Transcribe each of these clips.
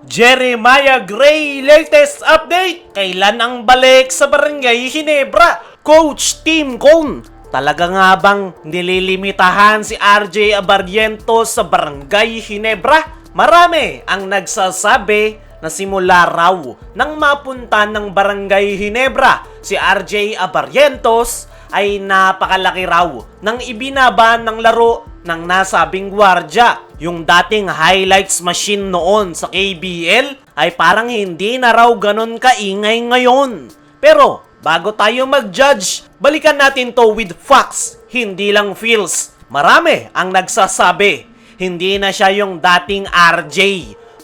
Jeremiah Gray latest update! Kailan ang balik sa Barangay Ginebra? Coach Team Cone, talaga nga bang nililimitahan si RJ Abarrientos sa Barangay Ginebra? Marami ang nagsasabi na simula raw nang mapunta ng Barangay Ginebra si RJ Abarrientos ay napakalaki raw ng ibinaba ng laro ng nasabing gwardya. Yung dating highlights machine noon sa KBL ay parang hindi na raw ganun kaingay ngayon. Pero bago tayo mag-judge, balikan natin to with facts, hindi lang feels. Marami ang nagsasabi, hindi na siya yung dating RJ.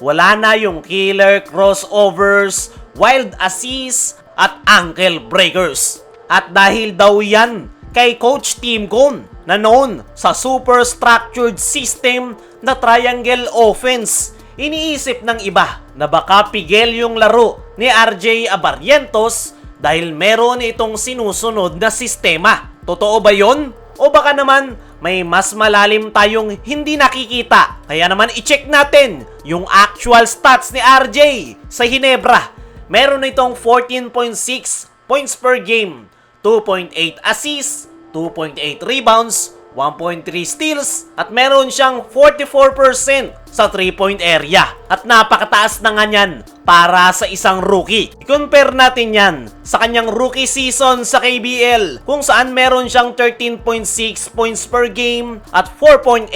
Wala na yung killer crossovers, wild assists, at ankle breakers. At dahil daw yan kay Coach Team Cone na noon sa super structured system na triangle offense, iniisip ng iba na baka pigil yung laro ni RJ Abarrientos dahil meron itong sinusunod na sistema. Totoo ba yon? O baka naman may mas malalim tayong hindi nakikita. Kaya naman i-check natin yung actual stats ni RJ sa Hinebra. Meron itong 14.6 points per game, 2.8 assists, 2.8 rebounds, 1.3 steals, at meron siyang 44% sa 3-point area. At napakataas na nga niyan para sa isang rookie. I-compare natin yan sa kanyang rookie season sa KBL kung saan meron siyang 13.6 points per game at 4.8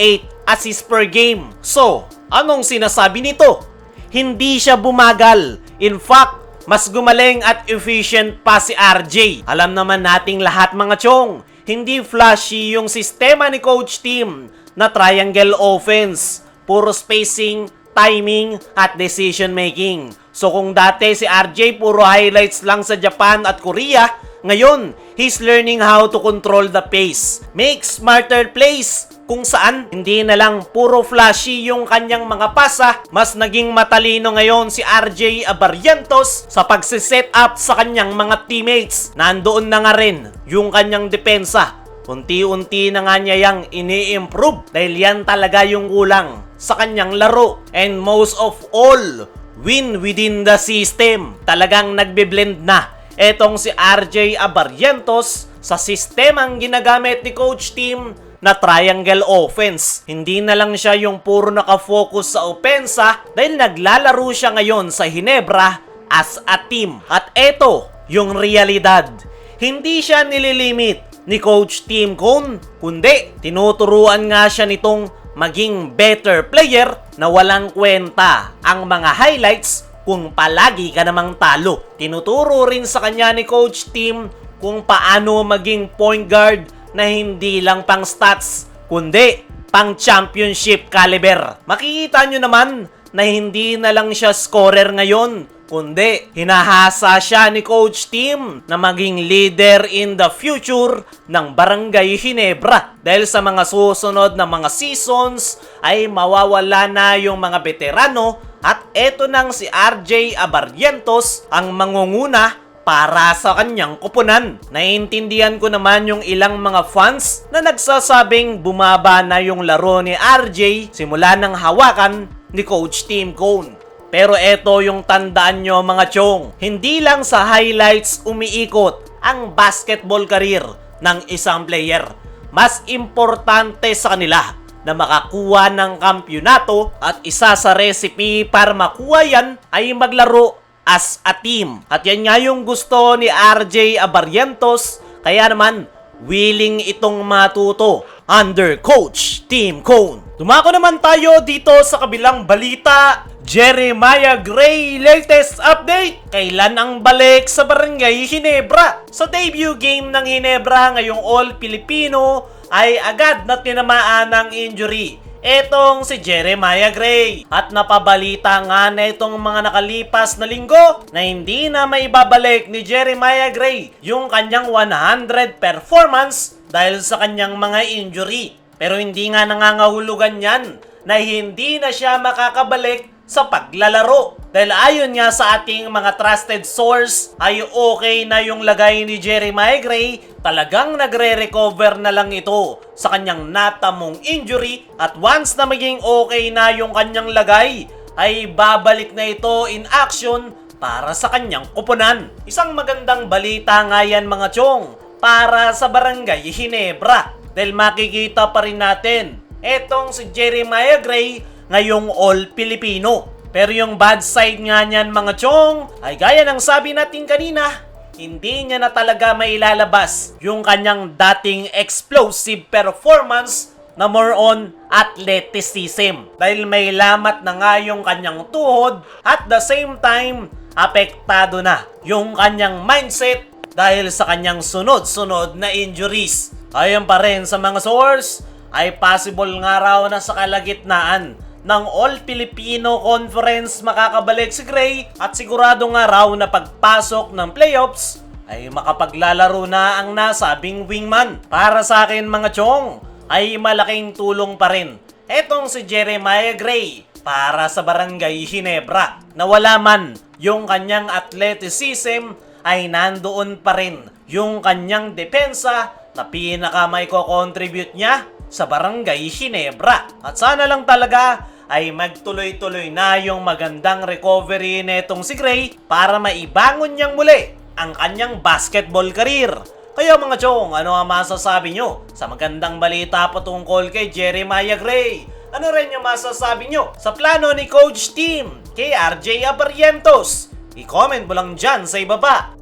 assists per game. So, anong sinasabi nito? Hindi siya bumagal. In fact, mas gumaling at efficient pa si RJ. Alam naman nating lahat mga chong, hindi flashy yung sistema ni coach team na triangle offense. Puro spacing, timing, at decision making. So kung dati si RJ puro highlights lang sa Japan at Korea, ngayon, he's learning how to control the pace. Make smarter plays kung saan hindi na lang puro flashy yung kanyang mga pasa, mas naging matalino ngayon si RJ Abarrientos sa pagsiset up sa kanyang mga teammates. Nandoon na nga rin yung kanyang depensa. Unti-unti na nga niya yang ini-improve dahil yan talaga yung kulang sa kanyang laro. And most of all, win within the system. Talagang nagbe-blend na etong si RJ Abarrientos sa sistemang ginagamit ni coach team na triangle offense. Hindi na lang siya yung puro nakafocus sa opensa dahil naglalaro siya ngayon sa Hinebra as a team. At eto yung realidad. Hindi siya nililimit ni Coach Team Cone, kundi tinuturuan nga siya nitong maging better player na walang kwenta ang mga highlights kung palagi ka namang talo. Tinuturo rin sa kanya ni Coach Team kung paano maging point guard na hindi lang pang stats, kundi pang championship caliber. Makikita nyo naman na hindi na lang siya scorer ngayon, kundi hinahasa siya ni Coach Tim na maging leader in the future ng Barangay Ginebra. Dahil sa mga susunod na mga seasons ay mawawala na yung mga veterano at eto nang si RJ Abarrientos ang mangunguna para sa kanyang kupunan. Naiintindihan ko naman yung ilang mga fans na nagsasabing bumaba na yung laro ni RJ simula ng hawakan ni Coach Team Cone. Pero eto yung tandaan nyo mga chong, hindi lang sa highlights umiikot ang basketball career ng isang player. Mas importante sa kanila na makakuha ng kampyonato at isa sa recipe para makuha yan ay maglaro as a team. At yan nga yung gusto ni RJ Abarrientos, kaya naman willing itong matuto under coach Team Cone. Dumako naman tayo dito sa kabilang balita. Jeremiah Gray latest update. Kailan ang balik sa Barangay Ginebra? Sa debut game ng Ginebra ngayong All Filipino ay agad na tinamaan ng injury etong si Jeremiah Gray. At napabalita nga na itong mga nakalipas na linggo na hindi na maibabalik ni Jeremiah Gray yung kanyang 100 performance dahil sa kanyang mga injury. Pero hindi nga nangangahulugan yan na hindi na siya makakabalik sa paglalaro. Dahil ayon nga sa ating mga trusted source ay okay na yung lagay ni Jeremiah Gray, talagang nagre-recover na lang ito sa kanyang natamong injury at once na maging okay na yung kanyang lagay, ay babalik na ito in action para sa kanyang kupunan. Isang magandang balita nga yan mga chong para sa barangay Hinebra dahil makikita pa rin natin etong si Jeremiah Gray ngayong All Filipino. Pero yung bad side nga niyan mga chong ay gaya ng sabi natin kanina hindi niya na talaga mailalabas yung kanyang dating explosive performance na more on athleticism. Dahil may lamat na nga yung kanyang tuhod at the same time, apektado na yung kanyang mindset dahil sa kanyang sunod-sunod na injuries. Ayon pa rin sa mga source, ay possible nga raw na sa kalagitnaan ng All Filipino Conference makakabalik si Gray at sigurado nga raw na pagpasok ng playoffs ay makapaglalaro na ang nasabing wingman. Para sa akin mga chong, ay malaking tulong pa rin etong si Jeremiah Gray para sa Barangay Hinebra. Nawala man yung kanyang athleticism ay nandoon pa rin yung kanyang depensa na pinaka may contribute niya sa Barangay Hinebra. At sana lang talaga ay magtuloy-tuloy na yung magandang recovery netong si Gray para maibangon niyang muli ang kanyang basketball career. Kaya mga chong, ano ang masasabi nyo sa magandang balita patungkol kay Jeremiah Gray? Ano rin yung masasabi nyo sa plano ni Coach Team kay RJ Abarrientos? I-comment mo lang dyan sa ibaba.